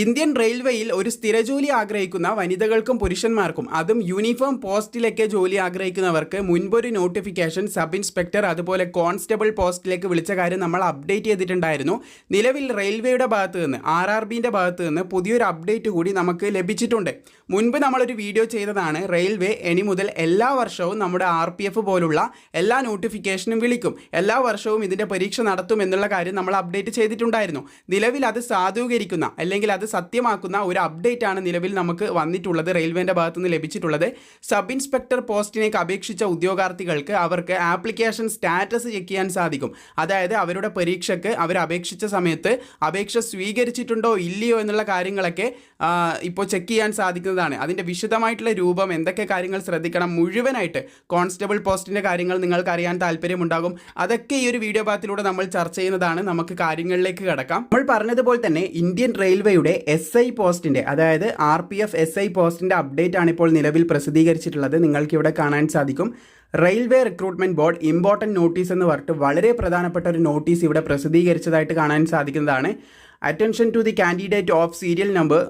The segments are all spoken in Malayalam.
ഇന്ത്യൻ റെയിൽവേയിൽ ഒരു സ്ഥിരജോലി ആഗ്രഹിക്കുന്ന വനിതകൾക്കും പുരുഷന്മാർക്കും അതും യൂണിഫോം പോസ്റ്റിലേക്ക് ജോലി ആഗ്രഹിക്കുന്നവർക്ക് മുൻപൊരു നോട്ടിഫിക്കേഷൻ സബ് ഇൻസ്പെക്ടർ അതുപോലെ കോൺസ്റ്റബിൾ പോസ്റ്റിലേക്ക് വിളിച്ച കാര്യം നമ്മൾ അപ്ഡേറ്റ് ചെയ്തിട്ടുണ്ടായിരുന്നു. നിലവിൽ റെയിൽവേയുടെ ഭാഗത്ത് നിന്ന് ആർ ആർ ബിന്റെ ഭാഗത്ത് നിന്ന് പുതിയൊരു അപ്ഡേറ്റ് കൂടി നമുക്ക് ലഭിച്ചിട്ടുണ്ട്. മുൻപ് നമ്മളൊരു വീഡിയോ ചെയ്തതാണ് റെയിൽവേ ഇനി മുതൽ എല്ലാ വർഷവും നമ്മുടെ ആർ പി എഫ് പോലുള്ള എല്ലാ നോട്ടിഫിക്കേഷനും വിളിക്കും. എല്ലാ വർഷവും ഇതിന്റെ പരീക്ഷ നടത്തും എന്നുള്ള കാര്യം നമ്മൾ അപ്ഡേറ്റ് ചെയ്തിട്ടുണ്ടായിരുന്നു. നിലവിൽ അത് സാധൂകരിക്കുന്ന അല്ലെങ്കിൽ അത് സത്യമാക്കുന്ന ഒരു അപ്ഡേറ്റ് ആണ് നിലവിൽ നമുക്ക് വന്നിട്ടുള്ളത് റെയിൽവേന്റെ ഭാഗത്തുനിന്ന് ലഭിച്ചിട്ടുള്ളത്. സബ് ഇൻസ്പെക്ടർ പോസ്റ്റിനേക്ക് അപേക്ഷിച്ച ഉദ്യോഗാർത്ഥികൾക്ക് അവർക്ക് ആപ്ലിക്കേഷൻ സ്റ്റാറ്റസ് ചെക്ക് ചെയ്യാൻ സാധിക്കും. അതായത് അവരുടെ പരീക്ഷയ്ക്ക് അവർ അപേക്ഷിച്ച സമയത്ത് അപേക്ഷ സ്വീകരിച്ചിട്ടുണ്ടോ ഇല്ലയോ എന്നുള്ള കാര്യങ്ങളൊക്കെ ഇപ്പോൾ ചെക്ക് ചെയ്യാൻ സാധിക്കുന്നതാണ്. അതിന്റെ വിശദമായിട്ടുള്ള രൂപം എന്തൊക്കെ കാര്യങ്ങൾ ശ്രദ്ധിക്കണം മുഴുവനായിട്ട് കോൺസ്റ്റബിൾ പോസ്റ്റിന്റെ കാര്യങ്ങൾ നിങ്ങൾക്ക് അറിയാൻ താല്പര്യമുണ്ടാകും. അതൊക്കെ ഈ ഒരു വീഡിയോ ഭാഗത്തിലൂടെ നമ്മൾ ചർച്ച ചെയ്യുന്നതാണ്. നമുക്ക് കാര്യങ്ങളിലേക്ക് കടക്കാം. നമ്മൾ പറഞ്ഞതുപോലെ തന്നെ ഇന്ത്യൻ റെയിൽവേയുടെ എസ് ഐ പോസ്റ്റിന്റെ അതായത് R P F S I പോസ്റ്റിന്റെ അപ്ഡേറ്റ് ആണ് ഇപ്പോൾ നിലവിൽ പ്രസിദ്ധീകരിച്ചിട്ടുള്ളത്. നിങ്ങൾക്ക് ഇവിടെ കാണാൻ സാധിക്കും. Railway recruitment board important notice എന്ന് പറഞ്ഞിട്ട് വളരെ പ്രധാനപ്പെട്ട ഒരു നോട്ടീസ് ഇവിടെ പ്രസിദ്ധീകരിച്ചതായിട്ട് കാണാൻ സാധിക്കുന്നതാണ്. Attention to the candidate of serial number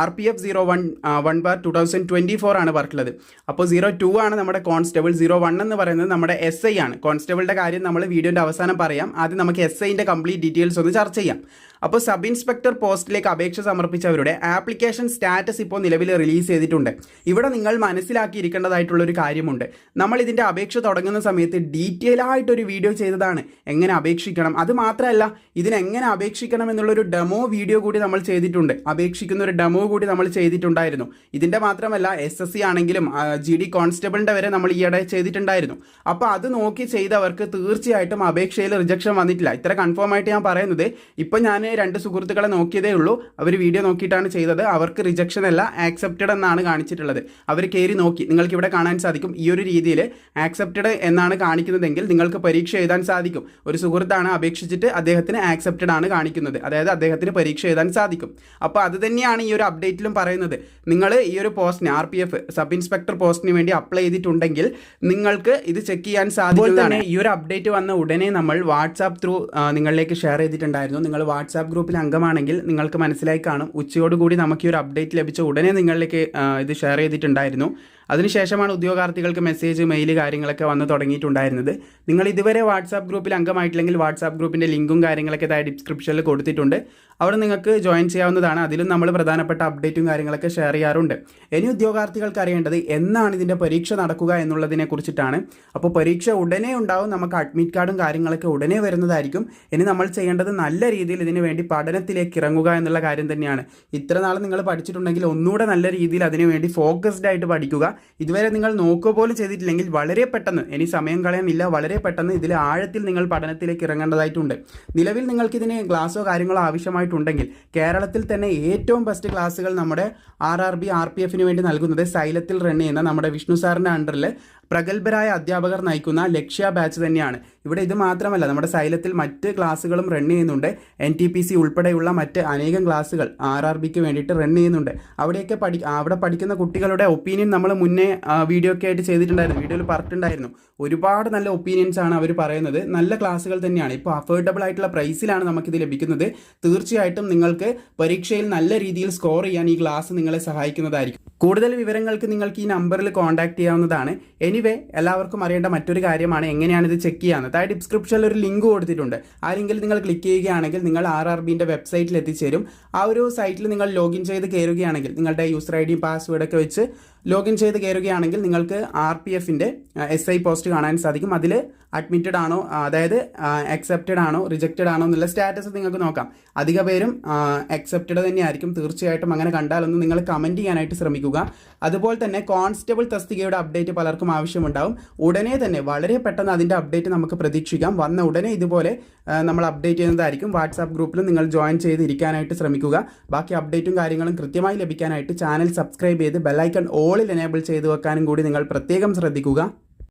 R P F zero one one bar two thousand twenty four ആണ് പറഞ്ഞിട്ടുള്ളത് അപ്പോൾ സീറോ ടു ആണ് നമ്മുടെ കോൺസ്റ്റബിൾ സീറോ വൺ എന്ന് പറയുന്നത് നമ്മുടെ എസ് ഐ ആണ്. കോൺസ്റ്റബിളിന്റെ കാര്യം നമ്മൾ വീഡിയോന്റെ അവസാനം പറയാം. ആദ്യം നമുക്ക് എസ് ഐന്റെ കംപ്ലീറ്റ് ഡീറ്റെയിൽസ് ഒന്ന് ചർച്ച ചെയ്യാം. അപ്പോൾ സബ് ഇൻസ്പെക്ടർ പോസ്റ്റിലേക്ക് അപേക്ഷ സമർപ്പിച്ചവരുടെ ആപ്ലിക്കേഷൻ സ്റ്റാറ്റസ് ഇപ്പോൾ നിലവിൽ റിലീസ് ചെയ്തിട്ടുണ്ട്. ഇവിടെ നിങ്ങൾ മനസ്സിലാക്കിയിരിക്കേണ്ടതായിട്ടുള്ള ഒരു കാര്യമുണ്ട്. നമ്മൾ ഇതിന്റെ അപേക്ഷ തുടങ്ങുന്ന സമയത്ത് ഡീറ്റെയിൽ ആയിട്ടൊരു വീഡിയോ ചെയ്തതാണ്. എങ്ങനെ അപേക്ഷിക്കണം? അത് മാത്രമല്ല ഇതിനെങ്ങനെ അപേക്ഷിക്കണം എന്നുള്ളൊരു ഡെമോ വീഡിയോ കൂടി നമ്മൾ ചെയ്തിട്ടുണ്ട്. അപേക്ഷിക്കുന്ന ഒരു ഡെമോ കൂടി നമ്മൾ ചെയ്തിട്ടുണ്ടായിരുന്നു. ഇതിന്റെ മാത്രമല്ല എസ് എസ് സി ആണെങ്കിലും ജി ഡി കോൺസ്റ്റബിളിന്റെ വരെ നമ്മൾ ഈയിടെ ചെയ്തിട്ടുണ്ടായിരുന്നു. അപ്പോൾ അത് നോക്കി ചെയ്തവർക്ക് തീർച്ചയായിട്ടും അപേക്ഷയിൽ റിജക്ഷൻ വന്നിട്ടില്ല. ഇത്ര കൺഫേം ആയിട്ട് ഞാൻ പറയുന്നത് ഇപ്പം ഞാൻ രണ്ട് സുഹൃത്തുക്കളെ നോക്കിയതേ ഉള്ളൂ. അവർ വീഡിയോ നോക്കിയിട്ടാണ് ചെയ്തത്. അവർക്ക് റിജക്ഷൻ അല്ല ആക്സെപ്റ്റഡ് എന്നാണ് കാണിച്ചിട്ടുള്ളത്. അവർ കയറി നോക്കി. നിങ്ങൾക്ക് ഇവിടെ കാണാൻ സാധിക്കും. ഈ ഒരു രീതിയിൽ ആക്സെപ്റ്റഡ് എന്നാണ് കാണിക്കുന്നതെങ്കിൽ നിങ്ങൾക്ക് പരീക്ഷ എഴുതാൻ സാധിക്കും. ഒരു സുഹൃത്താണ് അപേക്ഷിച്ചിട്ട് അദ്ദേഹത്തിന് ആക്സെപ്റ്റഡ് ആണ് കാണിക്കുന്നത്. അതായത് അദ്ദേഹത്തിന് പരീക്ഷ എഴുതാൻ സാധിക്കും. അപ്പോൾ അത് തന്നെയാണ് ഈ ഒരു അപ്ഡേറ്റിലും പറയുന്നത്. നിങ്ങൾ ഈ ഒരു പോസ്റ്റിന് R P F sub inspector പോസ്റ്റിന് വേണ്ടി അപ്ലൈ ചെയ്തിട്ടുണ്ടെങ്കിൽ നിങ്ങൾക്ക് ഇത് ചെക്ക് ചെയ്യാൻ സാധിക്കുന്നതാണ്. ഈ ഒരു അപ്ഡേറ്റ് വന്ന ഉടനെ നമ്മൾ വാട്സാപ്പ് ത്രൂ നിങ്ങളിലേക്ക് ഷെയർ ചെയ്തിട്ടുണ്ടായിരുന്നു. നിങ്ങൾ വാട്സാപ്പ് ഗ്രൂപ്പിൽ അംഗമാണെങ്കിൽ നിങ്ങൾക്ക് മനസ്സിലായി കാണും. ഉച്ചയോടുകൂടി നമുക്ക് ഈ ഒരു അപ്ഡേറ്റ് ലഭിച്ച ഉടനെ നിങ്ങളിലേക്ക് ഇത് ഷെയർ ചെയ്തിട്ടുണ്ടായിരുന്നു. അതിനുശേഷമാണ് ഉദ്യോഗാർത്ഥികൾക്ക് മെസ്സേജ് മെയിൽ കാര്യങ്ങളൊക്കെ വന്ന് തുടങ്ങിയിട്ടുണ്ടായിരുന്നത്. നിങ്ങൾ ഇതുവരെ വാട്സാപ്പ് ഗ്രൂപ്പിൽ അംഗമായിട്ടില്ലെങ്കിൽ വാട്സാപ്പ് ഗ്രൂപ്പിന്റെ ലിങ്കും കാര്യങ്ങളൊക്കെ താഴെ ഡിസ്ക്രിപ്ഷനിൽ കൊടുത്തിട്ടുണ്ട്. അവിടെ നിങ്ങൾക്ക് ജോയിൻ ചെയ്യാവുന്നതാണ്. അതിലും നമ്മൾ പ്രധാനപ്പെട്ട അപ്ഡേറ്റും കാര്യങ്ങളൊക്കെ ഷെയർ ചെയ്യാറുണ്ട്. ഇനി ഉദ്യോഗാർത്ഥികൾക്ക് അറിയേണ്ടത് എന്നാണ് ഇതിന്റെ പരീക്ഷ നടക്കുക എന്നുള്ളതിനെ കുറിച്ചിട്ടാണ്. അപ്പോൾ പരീക്ഷ ഉടനെ ഉണ്ടാവും. നമുക്ക് അഡ്മിറ്റ് കാർഡും കാര്യങ്ങളൊക്കെ ഉടനെ വരുന്നതായിരിക്കും. ഇനി നമ്മൾ ചെയ്യേണ്ടത് നല്ല രീതിയിൽ ഇതിന് വേണ്ടി പഠനത്തിലേക്ക് ഇറങ്ങുക എന്നുള്ള കാര്യം തന്നെയാണ്. ഇത്ര നാൾ നിങ്ങൾ പഠിച്ചിട്ടുണ്ടെങ്കിൽ ഒന്നുകൂടെ നല്ല രീതിയിൽ അതിനുവേണ്ടി ഫോക്കസ്ഡ് ആയിട്ട് പഠിക്കുക. ഇതുവരെ നിങ്ങൾ നോക്കുക പോലും ചെയ്തിട്ടില്ലെങ്കിൽ വളരെ പെട്ടെന്ന് ഇനി സമയം കളയാനില്ല വളരെ പെട്ടെന്ന് ഇതിലെ ആഴത്തിൽ നിങ്ങൾ പഠനത്തിലേക്ക് ഇറങ്ങേണ്ടതായിട്ടുണ്ട്. നിലവിൽ നിങ്ങൾക്ക് ഇതിന് ക്ലാസ്സോ കാര്യങ്ങളോ ആവശ്യമായിട്ടുണ്ടെങ്കിൽ കേരളത്തിൽ തന്നെ ഏറ്റവും ബെസ്റ്റ് ക്ലാസ്സുകൾ നമ്മുടെ R R B R P എഫിന് വേണ്ടി നൽകുന്നത് സൈലത്തിൽ റൺ ചെയ്യുന്ന നമ്മുടെ വിഷ്ണു സാറിന്റെ അണ്ടറിൽ പ്രഗത്ഭരായ അധ്യാപകർ നയിക്കുന്ന ലക്ഷ്യ ബാച്ച് തന്നെയാണ്. ഇവിടെ ഇത് മാത്രമല്ല നമ്മുടെ സൈലത്തിൽ മറ്റ് ക്ലാസ്സുകളും റൺ ചെയ്യുന്നുണ്ട്. എൻ ടി പി സി ഉൾപ്പെടെയുള്ള മറ്റ് അനേകം ക്ലാസ്സുകൾ ആർ ആർ ബിക്ക് വേണ്ടിയിട്ട് റൺ ചെയ്യുന്നുണ്ട്. അവിടെയൊക്കെ പഠി അവിടെ പഠിക്കുന്ന കുട്ടികളുടെ ഒപ്പീനിയൻ നമ്മൾ മുന്നേ വീഡിയോ ഒക്കെ ആയിട്ട് ചെയ്തിട്ടുണ്ടായിരുന്നു. വീഡിയോയിൽ പറഞ്ഞിട്ടുണ്ടായിരുന്നു. ഒരുപാട് നല്ല ഒപ്പീനിയൻസ് ആണ് അവർ പറയുന്നത്. നല്ല ക്ലാസ്സുകൾ തന്നെയാണ്. ഇപ്പോൾ അഫോർഡബിൾ ആയിട്ടുള്ള പ്രൈസിലാണ് നമുക്കിത് ലഭിക്കുന്നത്. തീർച്ചയായിട്ടും നിങ്ങൾക്ക് പരീക്ഷയിൽ നല്ല രീതിയിൽ സ്കോർ ചെയ്യാൻ ഈ ക്ലാസ് നിങ്ങളെ സഹായിക്കുന്നതായിരിക്കും. കൂടുതൽ വിവരങ്ങൾക്ക് നിങ്ങൾക്ക് ഈ നമ്പറിൽ കോൺടാക്ട് ചെയ്യാവുന്നതാണ്. എനിവേ എല്ലാവർക്കും അറിയേണ്ട മറ്റൊരു കാര്യമാണ് എങ്ങനെയാണ് ഇത് ചെക്ക് ചെയ്യാവുന്നത് താഴെ ഡിസ്ക്രിപ്ഷനിൽ ഒരു ലിങ്ക് കൊടുത്തിട്ടുണ്ട്. ആ ലിങ്കിൽ നിങ്ങൾ ക്ലിക്ക് ചെയ്യുകയാണെങ്കിൽ നിങ്ങൾ ആർ ആർ ബിന്റെ വെബ്സൈറ്റിൽ എത്തിച്ചേരും. ആ ഒരു സൈറ്റിൽ നിങ്ങൾ ലോഗിൻ ചെയ്ത് കയറുകയാണെങ്കിൽ നിങ്ങളുടെ യൂസർ ഐ ഡിയും പാസ്വേഡൊക്കെ വെച്ച് ലോഗിൻ ചെയ്ത് കയറുകയാണെങ്കിൽ നിങ്ങൾക്ക് ആർ പി എഫിന്റെ എസ് ഐ പോസ്റ്റ് കാണാൻ സാധിക്കും. അതിൽ അഡ്മിറ്റഡ് ആണോ അതായത് അക്സെപ്റ്റഡ് ആണോ റിജക്റ്റഡ് ആണോ എന്നുള്ള സ്റ്റാറ്റസ് നിങ്ങൾക്ക് നോക്കാം. അധിക പേരും അക്സെപ്റ്റഡ് തന്നെയായിരിക്കും. തീർച്ചയായിട്ടും അങ്ങനെ കണ്ടാലൊന്നും നിങ്ങൾ കമന്റ് ചെയ്യാനായിട്ട് ശ്രമിക്കുക അതുപോലെ തന്നെ കോൺസ്റ്റബിൾ തസ്തികയുടെ അപ്ഡേറ്റ് പലർക്കും ആവശ്യമുണ്ടാവും. ഉടനെ തന്നെ വളരെ പെട്ടെന്ന് അതിന്റെ അപ്ഡേറ്റ് നമുക്ക് പ്രതീക്ഷിക്കാം. വന്ന ഉടനെ ഇതുപോലെ നമ്മൾ അപ്ഡേറ്റ് ചെയ്യുന്നതായിരിക്കും. വാട്സാപ്പ് ഗ്രൂപ്പിൽ നിങ്ങൾ ജോയിൻ ചെയ്തിരിക്കാനായിട്ട് ശ്രമിക്കുക. ബാക്കി അപ്ഡേറ്റും കാര്യങ്ങളും കൃത്യമായി ലഭിക്കാനായിട്ട് ചാനൽ സബ്സ്ക്രൈബ് ചെയ്ത് ബെല്ലൈക്കൺ ഓളിൽ എനേബിൾ ചെയ്ത് വെക്കാനും കൂടി നിങ്ങൾ പ്രത്യേകം ശ്രദ്ധിക്കുക.